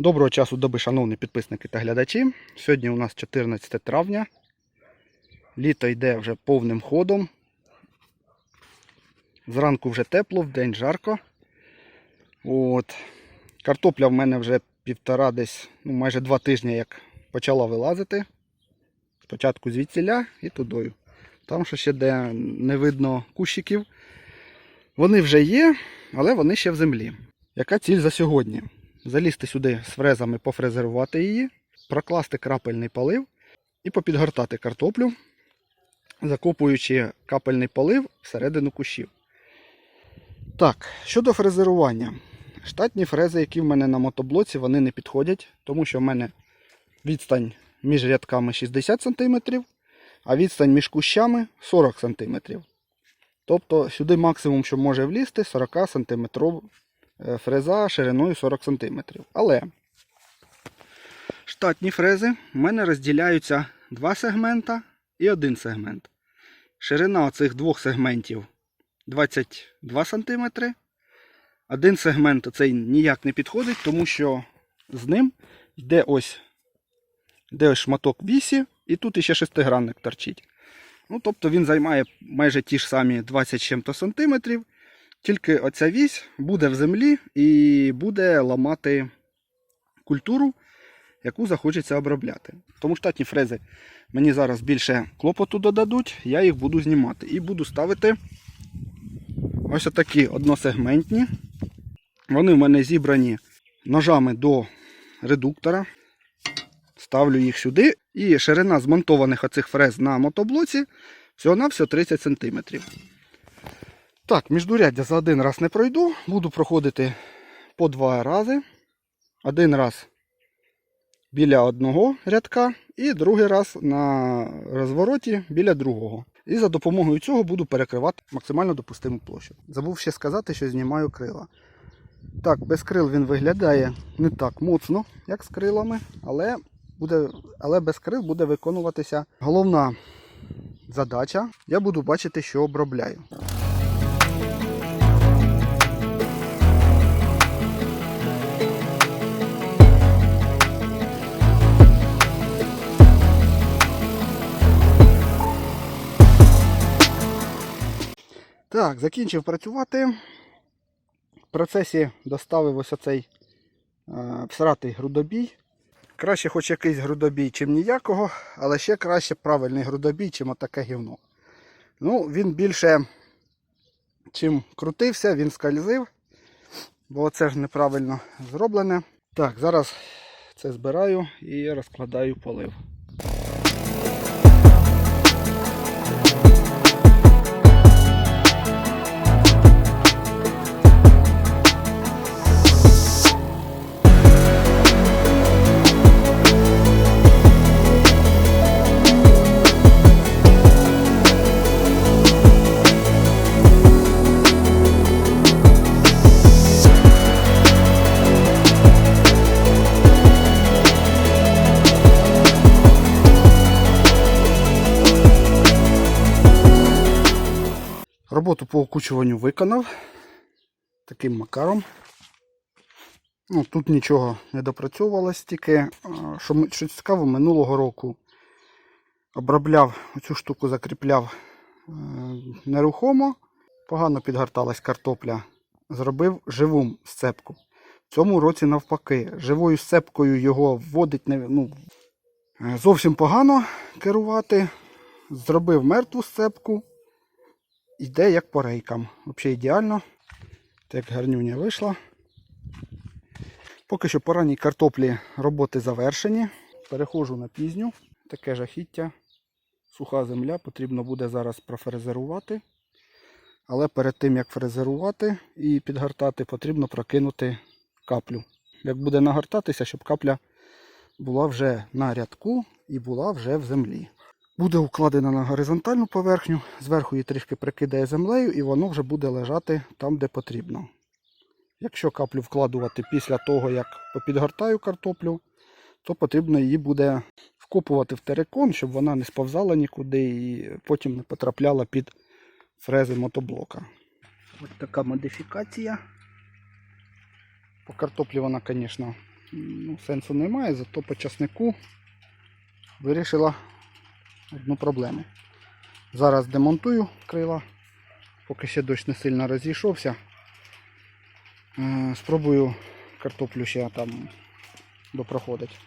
Доброго часу доби, шановні підписники та глядачі. Сьогодні у нас 14 травня. Літо йде вже повним ходом. Зранку вже тепло, вдень жарко. От. Картопля в мене вже півтора десь, ну майже два тижні як почала вилазити. Спочатку звідсіля і тудою. Там що ще де не видно кущиків. Вони вже є, але вони ще в землі. Яка ціль за сьогодні? Залізти сюди з фрезами, пофрезерувати її, прокласти крапельний полив і попідгортати картоплю, закопуючи капельний полив всередину кущів. Так, щодо фрезерування. Штатні фрези, які в мене на мотоблоці, вони не підходять, тому що в мене відстань між рядками 60 см, а відстань між кущами 40 см. Тобто сюди максимум, що може влізти, 40 см фреза шириною 40 см. Але штатні фрези в мене розділяються два сегмента і один сегмент. Ширина цих двох сегментів 22 см. Один сегмент цей ніяк не підходить, тому що з ним йде ось, йде ось шматок вісі, і тут іще шестигранник торчить. Ну, тобто він займає майже ті ж самі 20 з чим-то сантиметрів. Тільки оця вісь буде в землі і буде ламати культуру, яку захочеться обробляти. Тому штатні фрези мені зараз більше клопоту додадуть, я їх буду знімати. І буду ставити ось отакі односегментні. Вони в мене зібрані ножами до редуктора. Ставлю їх сюди. І ширина змонтованих оцих фрез на мотоблоці всього-навсього 30 см. Так, міждуряддя за один раз не пройду. Буду проходити по два рази. Один раз біля одного рядка і другий раз на розвороті біля другого. І за допомогою цього буду перекривати максимально допустиму площу. Забув ще сказати, що знімаю крила. Так, без крил він виглядає не так моцно, як з крилами, але, буде, але без крил буде виконуватися головна задача. Я буду бачити, що обробляю. Так, закінчив працювати. В процесі доставив ось оцей е, всратий грудобій. Краще хоч якийсь грудобій, чим ніякого, але ще краще правильний грудобій, чим отаке гівно. Ну, він більше, чим крутився, він скользив, бо це ж неправильно зроблене. Так, зараз це збираю і розкладаю полив. Роботу по окучуванню виконав таким макаром. Ну, Тут нічого не допрацьовувалось, тільки що, що цікаво, минулого року обробляв цю штуку, закріпляв е, нерухомо, погано підгорталась картопля. Зробив живу сцепку. В цьому році навпаки, живою сцепкою його вводить ну, е, зовсім погано керувати. Зробив мертву сцепку. Йде як по рейкам. Взагалі ідеально. Так гарнюня вийшла. Поки що по ранній картоплі роботи завершені. Переходжу на пізню. Таке жахіття. Суха земля, потрібно буде зараз профрезерувати. Але перед тим як фрезерувати і підгортати, потрібно прокинути каплю. Як буде нагортатися, щоб капля була вже на рядку і була вже в землі. Буде укладена на горизонтальну поверхню, зверху її трішки прикидає землею і воно вже буде лежати там, де потрібно. Якщо каплю вкладувати після того, як попідгортаю картоплю, то потрібно її буде вкопувати в терикон, щоб вона не сповзала нікуди і потім не потрапляла під фрези мотоблока. Ось така модифікація. По картоплі вона, звісно, ну, сенсу немає, зато по часнику вирішила одну проблему. Зараз демонтую крила, поки ще дощ не сильно розійшовся. Е, Спробую картоплю ще там допроходить.